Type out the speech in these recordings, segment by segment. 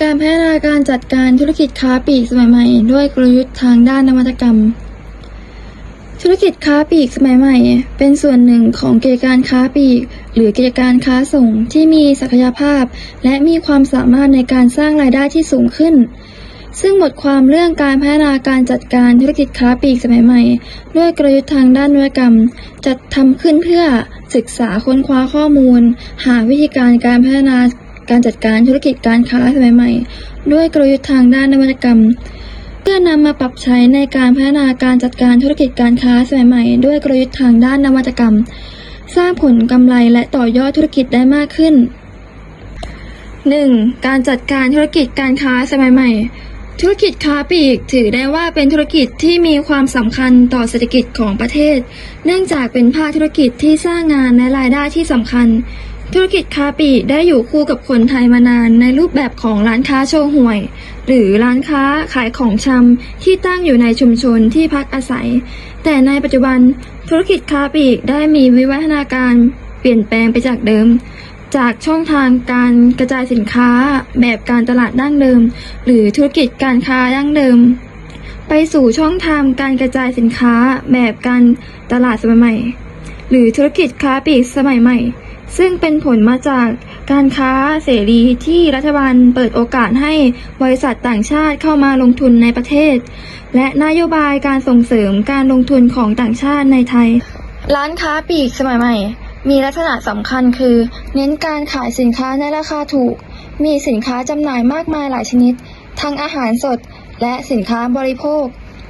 การพัฒนาการจัดการธุรกิจค้าปลีกสมัยใหม่ ด้วยกลยุทธ์ทางด้านนวัตกรรม ธุรกิจค้าปลีกสมัยใหม่ เป็นส่วนหนึ่งของกิจการค้าปลีก หรือกิจการค้าส่งที่มีศักยภาพ และมีความสามารถในการสร้างรายได้ที่สูงขึ้น ซึ่งบทความเรื่องการพัฒนาการจัดการธุรกิจค้าปลีกสมัยใหม่ ด้วยกลยุทธ์ทางด้านนวัตกรรม จัดทำขึ้นเพื่อศึกษาค้นคว้าข้อมูล หาวิธีการการพัฒนา การจัดการธุรกิจการค้าสมัยใหม่ ด้วยกลยุทธ์ทางด้านนวัตกรรม เพื่อนำมาปรับใช้ในการพัฒนาการจัดการธุรกิจการค้าสมัยใหม่ ด้วยกลยุทธ์ทางด้านนวัตกรรม สร้างผลกำไรและต่อยอดธุรกิจได้มากขึ้น 1. การจัดการธุรกิจการค้าสมัยใหม่ ธุรกิจค้าปลีกถือได้ว่าเป็นธุรกิจที่มีความสำคัญต่อเศรษฐกิจของประเทศ เนื่องจากเป็นภาคธุรกิจที่สร้างงานและรายได้ที่สำคัญ ธุรกิจค้าปลีกได้อยู่คู่กับคนไทยมานานในรูปแบบของร้านค้าโชว์หวย หรือร้านค้าขายของชำที่ตั้งอยู่ในชุมชนที่พักอาศัย แต่ในปัจจุบันธุรกิจค้าปลีกได้มีวิวัฒนาการเปลี่ยนแปลงไปจากเดิม จากช่องทางการกระจายสินค้าแบบการตลาดดั้งเดิม หรือธุรกิจการค้าดั้งเดิม ไปสู่ช่องทางการกระจายสินค้าแบบการตลาดสมัยใหม่ หรือธุรกิจค้าปลีกสมัยใหม่ ซึ่งเป็นผลมาจากการค้าเสรีที่รัฐบาลเปิดโอกาสให้บริษัทต่างชาติเข้ามาลงทุนในประเทศ และนโยบายการส่งเสริมการลงทุนของต่างชาติในไทย ร้านค้าปลีกสมัยใหม่ มีลักษณะสำคัญคือ เน้นการขายสินค้าในราคาถูก มีสินค้าจำหน่ายมากมายหลายชนิด ทั้งอาหารสดและสินค้าบริโภค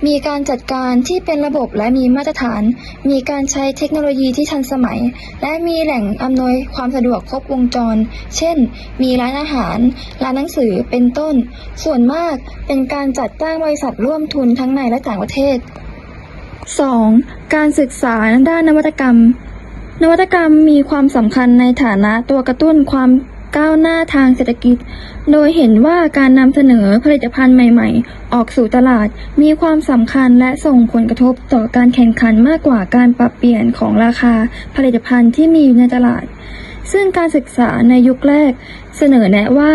มีการจัดการที่เป็นระบบและมีมาตรฐาน มีการใช้เทคโนโลยีที่ทันสมัย และมีแหล่งอำนวยความสะดวกครบวงจร เช่น มีร้านอาหาร ร้านหนังสือ เป็นต้น ส่วนมากเป็นการจัดตั้งบริษัทร่วมทุนทั้งในและต่างประเทศ 2. การศึกษาด้านนวัตกรรม นวัตกรรมมีความสำคัญในฐานะตัวกระตุ้นความ ก้าวหน้าทางเศรษฐกิจ โดยเห็นว่าการนำเสนอผลิตภัณฑ์ใหม่ ๆ ออกสู่ตลาดมีความสำคัญและส่งผลกระทบต่อการแข่งขันมากกว่าการปรับเปลี่ยนของราคาผลิตภัณฑ์ที่มีอยู่ในตลาด ซึ่งการศึกษาในยุคแรก เสนอแนะว่า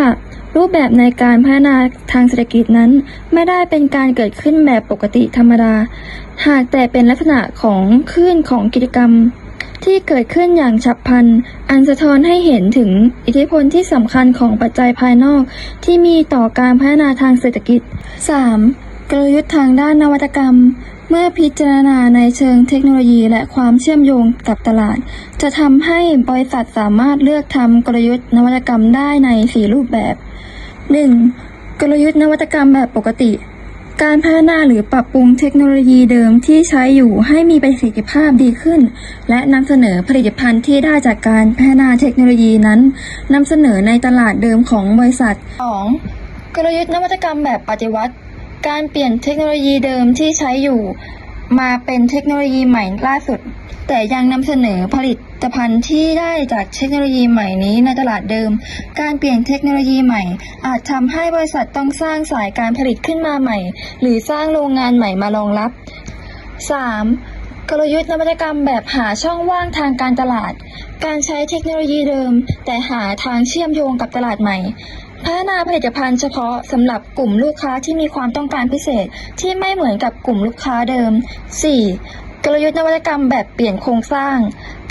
รูปแบบในการพัฒนาทางเศรษฐกิจนั้น ไม่ได้เป็นการเกิดขึ้นแบบปกติธรรมดา หากแต่เป็นลักษณะของคลื่นของกิจกรรม ที่เกิดขึ้นอย่างฉับพลัน อันสะท้อนให้เห็นถึงอิทธิพลที่สำคัญของปัจจัยภายนอกที่มีต่อการพัฒนาทางเศรษฐกิจ 3. กลยุทธ์ทางด้านนวัตกรรม เมื่อพิจารณาในเชิงเทคโนโลยีและความเชื่อมโยงกับตลาด จะทำให้บริษัทสามารถเลือกทำกลยุทธ์นวัตกรรมได้ใน 4 รูปแบบ 1. กลยุทธ์นวัตกรรมแบบปกติ การพัฒนาหรือปรับปรุงเทคโนโลยีเดิมที่ใช้อยู่ให้มีประสิทธิภาพดีขึ้น และนำเสนอผลิตภัณฑ์ที่ได้จากการพัฒนาเทคโนโลยีนั้นนำเสนอในตลาดเดิมของบริษัท 2. กลยุทธ์นวัตกรรมแบบปฏิวัติ การเปลี่ยนเทคโนโลยีเดิมที่ใช้อยู่ มาเป็นเทคโนโลยีใหม่ล่าสุด แต่ยังนำเสนอผลิตภัณฑ์ที่ได้จากเทคโนโลยีใหม่นี้ในตลาดเดิม การเปลี่ยนเทคโนโลยีใหม่ อาจทำให้บริษัทต้องสร้างสายการผลิตขึ้นมาใหม่ หรือสร้างโรงงานใหม่มารองรับ 3. กลยุทธ์นวัตกรรมแบบหาช่องว่างทางการตลาด การใช้เทคโนโลยีเดิม แต่หาทางเชื่อมโยงกับตลาดใหม่ พัฒนาผลิตภัณฑ์เฉพาะสำหรับกลุ่มลูกค้าที่มีความต้องการพิเศษที่ไม่เหมือนกับกลุ่มลูกค้าเดิม 4. กลยุทธ์นวัตกรรมแบบเปลี่ยนโครงสร้าง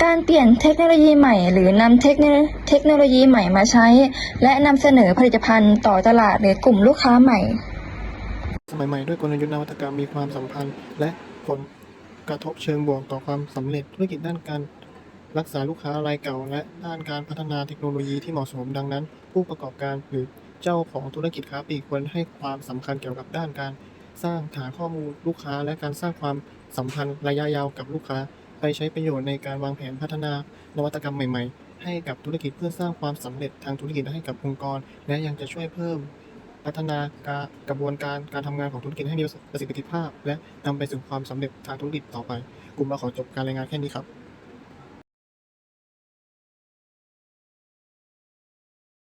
การเปลี่ยนเทคโนโลยีใหม่ หรือนำเทคโนเทคโนโลยีใหม่มาใช้ และนำเสนอผลิตภัณฑ์ต่อตลาดหรือกลุ่มลูกค้าใหม่ สมัยใหม่ด้วยกลยุทธ์นวัตกรรมมีความสัมพันธ์ และผลกระทบเชิงบวกต่อความสำเร็จธุรกิจด้านการ รักษาลูกค้ารายเก่า และด้านการพัฒนาเทคโนโลยีที่เหมาะสมดังนั้น ผู้ประกอบการหรือเจ้าของธุรกิจค้าปลีกควรให้ความสำคัญเกี่ยวกับด้านการ สร้างฐานข้อมูลลูกค้า และการสร้างความสัมพันธ์ระยะยาวกับลูกค้า ไปใช้ประโยชน์ในการวางแผนพัฒนานวัตกรรมใหม่ ๆ ให้กับธุรกิจเพื่อสร้างความสำเร็จทางธุรกิจให้กับองค์กร และยังจะช่วยเพิ่มพัฒนาการกระบวนการการทำงานของธุรกิจให้มีประสิทธิภาพ และนำไปสู่ความสำเร็จทางธุรกิจต่อไป กลุ่มเราขอจบการรายงานแค่นี้ครับ